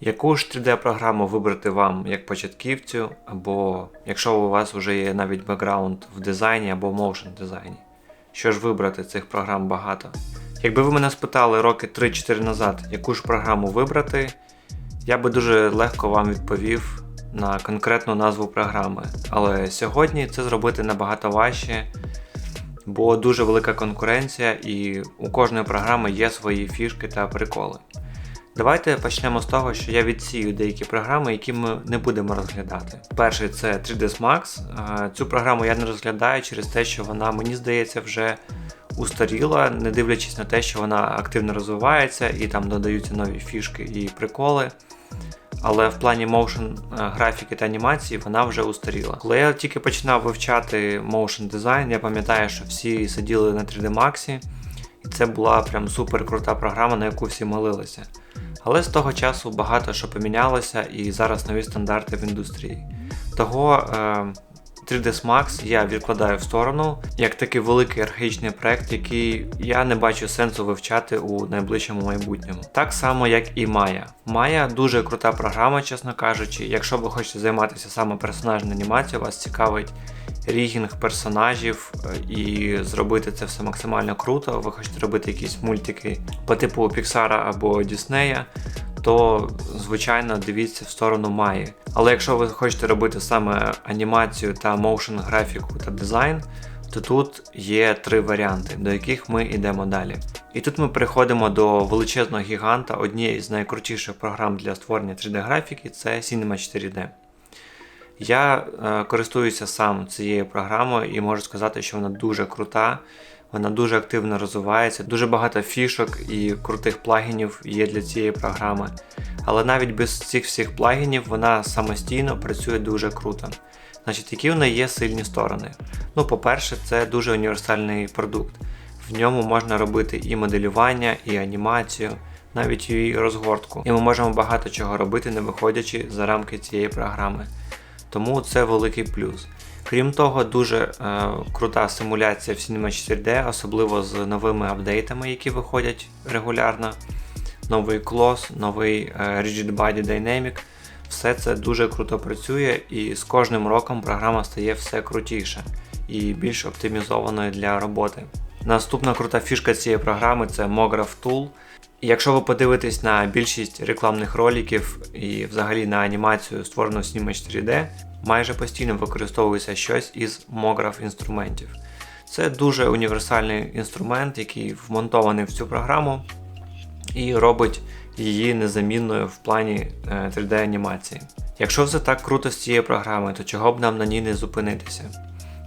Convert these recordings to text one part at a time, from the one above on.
Яку ж 3D-програму вибрати вам як початківцю, або якщо у вас вже є навіть бекграунд в дизайні або моушн дизайні? Що ж вибрати цих програм багато? Якби ви мене спитали роки 3-4 назад, яку ж програму вибрати, я би дуже легко вам відповів на конкретну назву програми. Але сьогодні це зробити набагато важче, бо дуже велика конкуренція і у кожної програми є свої фішки та приколи. Давайте почнемо з того, що я відсію деякі програми, які ми не будемо розглядати. Перший це 3ds Max. Цю програму я не розглядаю через те, що вона, мені здається, вже устаріла, не дивлячись на те, що вона активно розвивається і там додаються нові фішки і приколи. Але в плані motion е, графіки та анімації вона вже устаріла. Коли я тільки починав вивчати motion дизайн, я пам'ятаю, що всі сиділи на 3D Max, і це була прям супер крута програма, на яку всі молилися. Але з того часу багато що помінялося і зараз нові стандарти в індустрії. Того е, 3ds Max я відкладаю в сторону як такий великий архаїчний проект, який я не бачу сенсу вивчати у найближчому майбутньому. Так само, як і Maya. Maya дуже крута програма, чесно кажучи. Якщо ви хочете займатися саме персонажною анімацією, вас цікавить рігінг персонажів е, і зробити це все максимально круто. Ви хочете робити якісь мультики по типу Pixar або Діснея, то звичайно дивіться в сторону Майї. Але якщо ви хочете робити саме анімацію та моушн графіку та дизайн, то тут є три варіанти, до яких ми йдемо далі. І тут ми переходимо до величезного гіганта, однієї з найкрутіших програм для створення 3D-графіки це Cinema 4D. Я е, користуюся сам цією програмою і можу сказати, що вона дуже крута, вона дуже активно розвивається, дуже багато фішок і крутих плагінів є для цієї програми. Але навіть без цих всіх плагінів вона самостійно працює дуже круто. Значить, які в неї є сильні сторони? Ну, по-перше, це дуже універсальний продукт. В ньому можна робити і моделювання, і анімацію, навіть і розгортку. І ми можемо багато чого робити, не виходячи за рамки цієї програми. Тому це великий плюс. Крім того, дуже е, крута симуляція в Cinema 4D, особливо з новими апдейтами, які виходять регулярно. Новий клос, новий е, Rigid Body Dynamic. Все це дуже круто працює, і з кожним роком програма стає все крутіше і більш оптимізованою для роботи. Наступна крута фішка цієї програми це Mograph Tool. Якщо ви подивитесь на більшість рекламних роликів і взагалі на анімацію, створену в Cinema 4D, майже постійно використовується щось із Mograph інструментів. Це дуже універсальний інструмент, який вмонтований в цю програму і робить її незамінною в плані 3D-анімації. Якщо все так круто з цією програмою, то чого б нам на ній не зупинитися?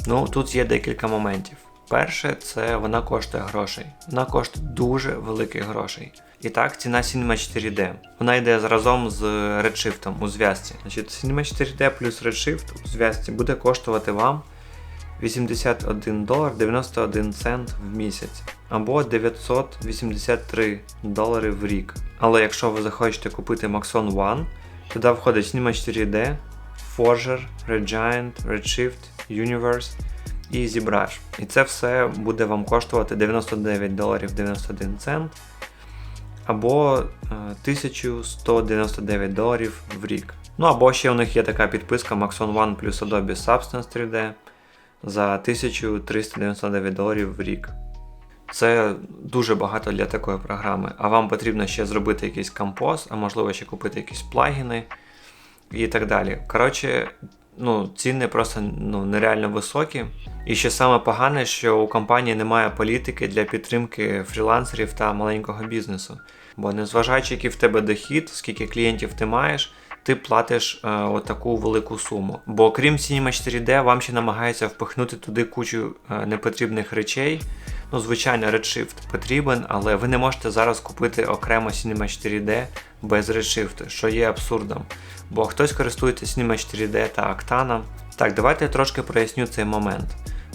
Ну, тут є декілька моментів. Перше, це вона коштує грошей. Вона коштує дуже великих грошей. І так, ціна Cinema 4D. Вона йде разом з Redshift у зв'язці. Значить, Cinema 4D плюс Redshift у зв'язці буде коштувати вам 81 долар 91 цент в місяць або 983 долари в рік. Але якщо ви захочете купити Maxon One, туди входить Cinema 4D, Forger, Regiant, Redshift, Universe і ZBrush. І це все буде вам коштувати 99 доларів 91 цент або 1199 доларів в рік. Ну або ще у них є така підписка Maxon One плюс Adobe Substance 3D за 1399 доларів в рік. Це дуже багато для такої програми. А вам потрібно ще зробити якийсь композ, а можливо ще купити якісь плагіни і так далі. Коротше, ну, ціни просто ну, нереально високі. І ще саме погане, що у компанії немає політики для підтримки фрілансерів та маленького бізнесу. Бо незважаючи, який в тебе дохід, скільки клієнтів ти маєш, ти платиш е, отаку велику суму. Бо крім Cinema 4D, вам ще намагаються впихнути туди кучу е, непотрібних речей. Ну, звичайно, Redshift потрібен, але ви не можете зараз купити окремо Cinema 4D без Redshift, що є абсурдом. Бо хтось користується Cinema 4D та Octane. Так, давайте я трошки проясню цей момент.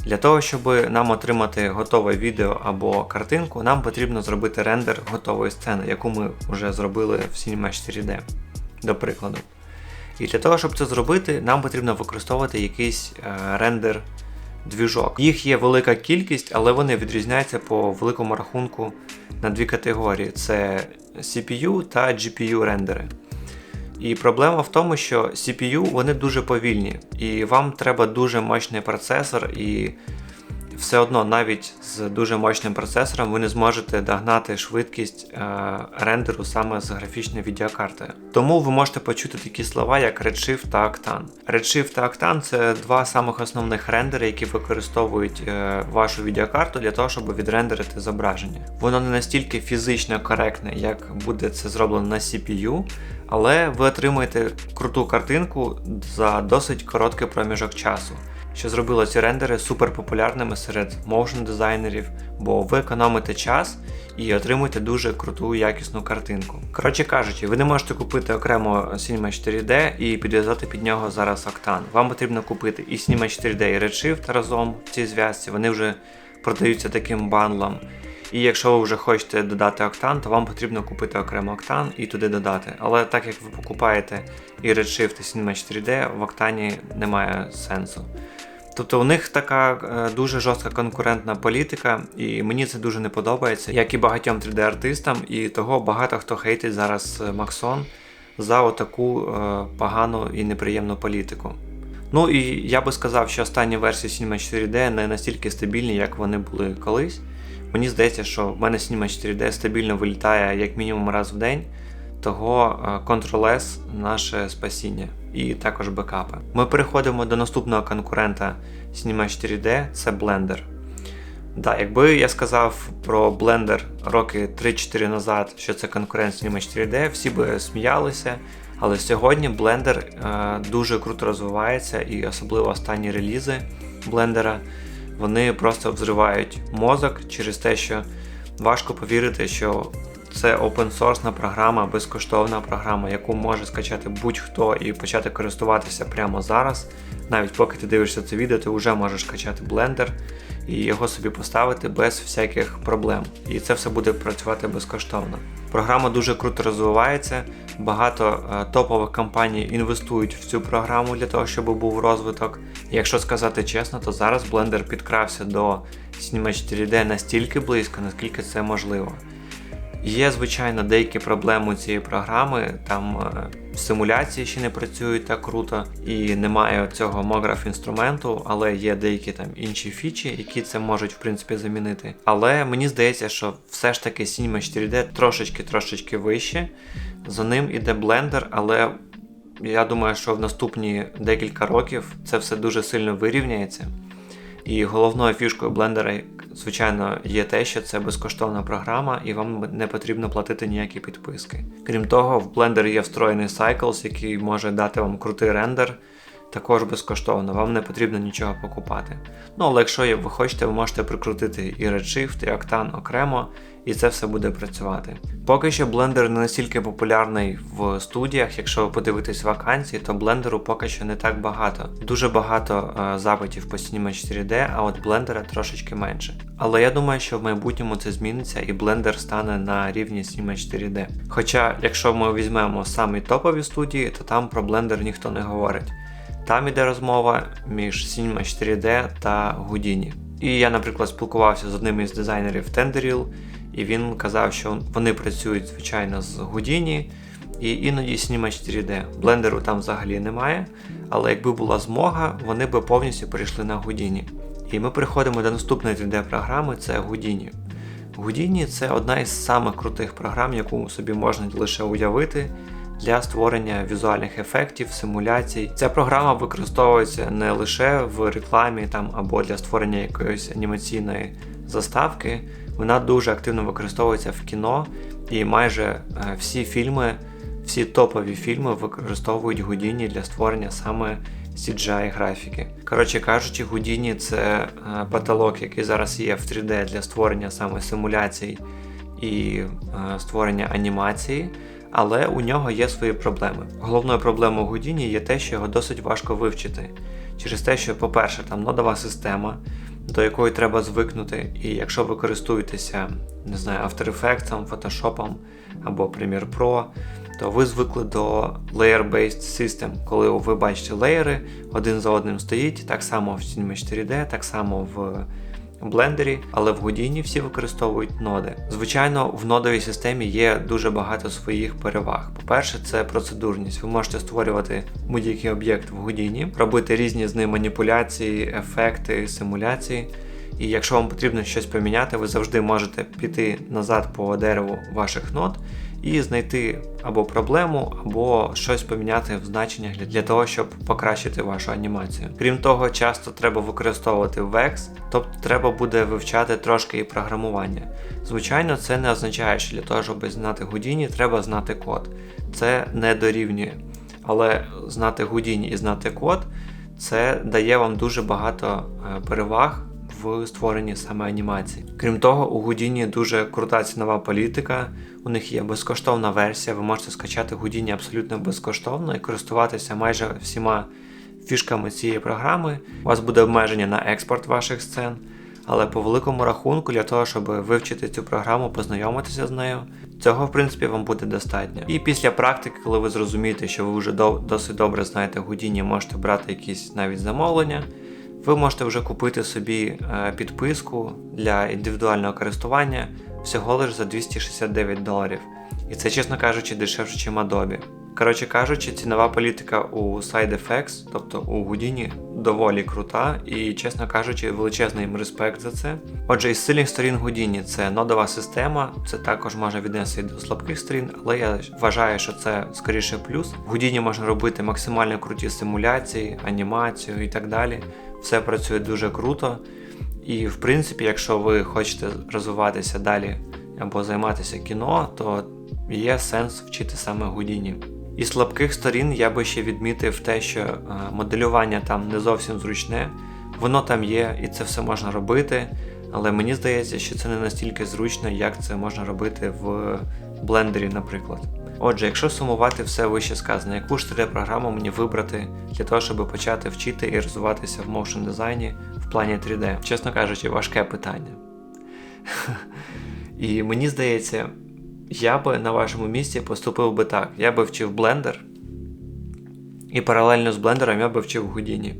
Для того, щоб нам отримати готове відео або картинку, нам потрібно зробити рендер готової сцени, яку ми вже зробили в Cinema 4D, до прикладу. І для того, щоб це зробити, нам потрібно використовувати якийсь е, рендер двіжок. Їх є велика кількість, але вони відрізняються по великому рахунку на дві категорії: це CPU та GPU рендери. І проблема в тому, що CPU вони дуже повільні, і вам треба дуже мощний процесор, і все одно навіть з дуже мощним процесором ви не зможете догнати швидкість е, рендеру саме з графічною відеокартою. Тому ви можете почути такі слова, як Redshift та Octane. Redshift та Octane – це два самих основних рендери, які використовують е, вашу відеокарту для того, щоб відрендерити зображення. Воно не настільки фізично коректне, як буде це зроблено на CPU, але ви отримуєте круту картинку за досить короткий проміжок часу що зробило ці рендери супер популярними серед моушн дизайнерів, бо ви економите час і отримуєте дуже круту якісну картинку. Коротше кажучи, ви не можете купити окремо Cinema 4D і підв'язати під нього зараз Octane. Вам потрібно купити і Cinema 4D, і Redshift разом в цій зв'язці, вони вже продаються таким бандлом. І якщо ви вже хочете додати Octane, то вам потрібно купити окремо Octane і туди додати. Але так як ви покупаєте і Redshift, і Cinema 4D, в Octane немає сенсу. Тобто у них така е, дуже жорстка конкурентна політика, і мені це дуже не подобається, як і багатьом 3D-артистам, і того багато хто хейтить зараз Максон за таку е, погану і неприємну політику. Ну і я би сказав, що останні версії Cinema 4D не настільки стабільні, як вони були колись. Мені здається, що в мене Cinema 4D стабільно вилітає як мінімум раз в день, того е, Ctrl-S наше спасіння і також бекапи. Ми переходимо до наступного конкурента Cinema 4D це Blender. Да, Якби я сказав про Blender роки 3-4 назад, що це конкурент Cinema 4D, всі би сміялися. Але сьогодні Blender е, дуже круто розвивається, і особливо останні релізи Blender, вони просто взривають мозок через те, що важко повірити, що це open-source програма, безкоштовна програма, яку може скачати будь-хто і почати користуватися прямо зараз. Навіть поки ти дивишся це відео, ти вже можеш качати Blender і його собі поставити без всяких проблем. І це все буде працювати безкоштовно. Програма дуже круто розвивається, багато е, топових компаній інвестують в цю програму для того, щоб був розвиток. Якщо сказати чесно, то зараз Blender підкрався до Cinema 4D настільки близько, наскільки це можливо. Є, звичайно, деякі проблеми у цієї програми, там е, симуляції ще не працюють так круто, і немає цього мограф інструменту, але є деякі там інші фічі, які це можуть в принципі замінити. Але мені здається, що все ж таки Cinema 4D трошечки-трошечки вище. За ним іде блендер, але я думаю, що в наступні декілька років це все дуже сильно вирівняється. І головною фішкою блендера звичайно, є те, що це безкоштовна програма, і вам не потрібно платити ніякі підписки. Крім того, в Blender є встроєний Cycles, який може дати вам крутий рендер. Також безкоштовно, вам не потрібно нічого покупати. Ну, але якщо ви хочете, ви можете прикрутити і Redshift, і Octane окремо, і це все буде працювати. Поки що Blender не настільки популярний в студіях, якщо ви подивитесь вакансії, то блендеру поки що не так багато. Дуже багато е, запитів по Cinema 4D, а от блендера трошечки менше. Але я думаю, що в майбутньому це зміниться і блендер стане на рівні Cinema 4D. Хоча, якщо ми візьмемо самі топові студії, то там про блендер ніхто не говорить. Там іде розмова між Cinema 4D та Houdini. І я, наприклад, спілкувався з одним із дизайнерів Tenderil, і він казав, що вони працюють, звичайно, з Houdini і іноді Cinema 4D. Блендеру там взагалі немає, але якби була змога, вони би повністю перейшли на Houdini. І ми переходимо до наступної 3D-програми це Houdini. Houdini це одна із самих крутих програм, яку собі можна лише уявити для створення візуальних ефектів, симуляцій. Ця програма використовується не лише в рекламі там або для створення якоїсь анімаційної заставки, вона дуже активно використовується в кіно, і майже е, всі фільми, всі топові фільми використовують Houdini для створення саме CGI графіки. Коротше кажучи, Houdini це е, потолок, який зараз є в 3D для створення саме симуляцій і е, створення анімації але у нього є свої проблеми. Головною проблемою Houdini є те, що його досить важко вивчити. Через те, що, по-перше, там нодова система, до якої треба звикнути, і якщо ви користуєтеся, не знаю, After Effects, Photoshop або Premiere Pro, то ви звикли до layer-based system, коли ви бачите леєри, один за одним стоїть, так само в Cinema 4D, так само в блендері, але в Houdini всі використовують ноди. Звичайно, в нодовій системі є дуже багато своїх переваг. По-перше, це процедурність. Ви можете створювати будь-який об'єкт в Houdini, робити різні з ним маніпуляції, ефекти, симуляції. І якщо вам потрібно щось поміняти, ви завжди можете піти назад по дереву ваших нод і знайти або проблему, або щось поміняти в значеннях для- того, щоб покращити вашу анімацію. Крім того, часто треба використовувати VEX, тобто треба буде вивчати трошки і програмування. Звичайно, це не означає, що для того, щоб знати Houdini, треба знати код. Це не дорівнює. Але знати Houdini і знати код це дає вам дуже багато е, переваг в створенні саме анімації. Крім того, у Houdini дуже крута цінова політика. У них є безкоштовна версія. Ви можете скачати Houdini абсолютно безкоштовно і користуватися майже всіма фішками цієї програми. У вас буде обмеження на експорт ваших сцен. Але по великому рахунку, для того, щоб вивчити цю програму, познайомитися з нею, цього в принципі вам буде достатньо. І після практики, коли ви зрозумієте, що ви вже досить добре знаєте Houdini, можете брати якісь навіть замовлення, ви можете вже купити собі е, підписку для індивідуального користування всього лиш за 269 доларів. І це, чесно кажучи, дешевше, ніж Adobe. Коротше кажучи, цінова політика у SideFX, тобто у Houdini, доволі крута і, чесно кажучи, величезний їм респект за це. Отже, із сильних сторін Houdini це нодова система, це також можна віднести до слабких сторін, але я вважаю, що це скоріше плюс. В Houdini можна робити максимально круті симуляції, анімацію і так далі. Все працює дуже круто. І в принципі, якщо ви хочете розвиватися далі або займатися кіно, то є сенс вчити саме Houdini. Із слабких сторін я би ще відмітив те, що е, моделювання там не зовсім зручне. Воно там є, і це все можна робити, але мені здається, що це не настільки зручно, як це можна робити в блендері, наприклад. Отже, якщо сумувати все вище сказане, яку ж 3D-програму мені вибрати для того, щоб почати вчити і розвиватися в моушн дизайні в плані 3D? Чесно кажучи, важке питання. І мені здається, я би на вашому місці поступив би так: я би вчив Blender, і паралельно з блендером я би вчив Houdini.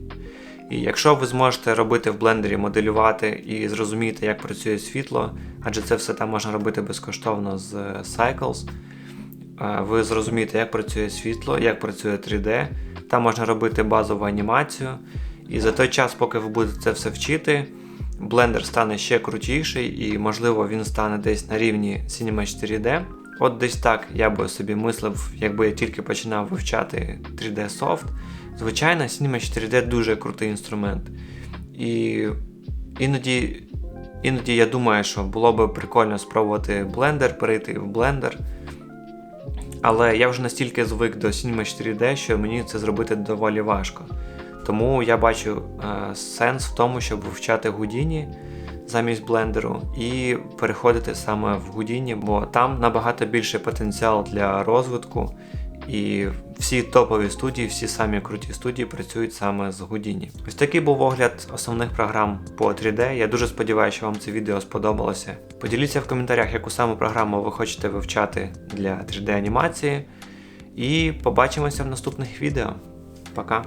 І якщо ви зможете робити в блендері, моделювати і зрозуміти, як працює світло, адже це все там можна робити безкоштовно з Cycles, е, ви зрозумієте, як працює світло, як працює 3D, там можна робити базову анімацію. І за той час, поки ви будете це все вчити, блендер стане ще крутіший, і, можливо, він стане десь на рівні Cinema 4D. От десь так я би собі мислив, якби я тільки починав вивчати 3D софт. Звичайно, Cinema 4D дуже крутий інструмент. І іноді, іноді я думаю, що було би прикольно спробувати Blender, перейти в Blender. Але я вже настільки звик до Cinema 4D, що мені це зробити доволі важко. Тому я бачу е, сенс в тому, щоб вивчати Houdini замість блендеру і переходити саме в Houdini, бо там набагато більший потенціал для розвитку. І всі топові студії, всі самі круті студії працюють саме з Houdini. Ось такий був огляд основних програм по 3D. Я дуже сподіваюся, що вам це відео сподобалося. Поділіться в коментарях, яку саме програму ви хочете вивчати для 3D анімації. І побачимося в наступних відео. Пока!